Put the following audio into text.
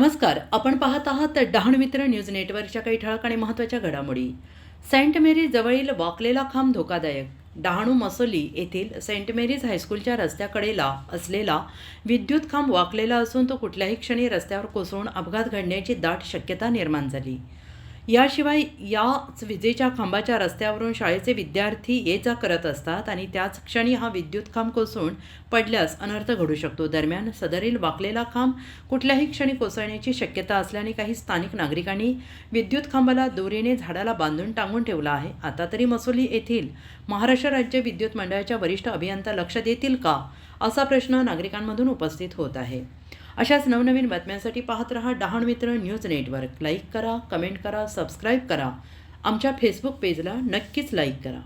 नमस्कार. आपण पाहत आहात डहाण मित्र न्यूज नेटवर्कच्या काही ठळक आणि महत्त्वाच्या घडामोडी. सेंट मेरी जवळील वाकलेला खांब धोकादायक. डहाणू मसोली येथील सेंट मेरीज हायस्कूलच्या रस्त्याकडेला असलेला विद्युत खांब वाकलेला असून तो कुठल्याही क्षणी रस्त्यावर कोसळून अपघात घडण्याची दाट शक्यता निर्माण झाली. याशिवाय याच विजेच्या खांबाच्या रस्त्यावरून शाळेचे विद्यार्थी ये जा करत असतात आणि त्याच क्षणी हा विद्युत खांब कोसळून पडल्यास अनर्थ घडू शकतो. दरम्यान सदरील वाकलेला खांब कुठल्याही क्षणी कोसळण्याची शक्यता असल्याने काही स्थानिक नागरिकांनी विद्युत खांबाला दोरीने झाडाला बांधून टांगून ठेवला आहे. आता तरी मसोली येथील महाराष्ट्र राज्य विद्युत मंडळाच्या वरिष्ठ अभियंता लक्ष देतील का? असा प्रश्न नागरिकांमधून उपस्थित होत आहे. अशाच नवनवीन बातम्यांसाठी पाहत रहा Dahan Mitra news network. Like करा कमेंट करा सबस्क्राईब करा. आमच्या फेसबुक पेजला नक्कीच लाईक करा.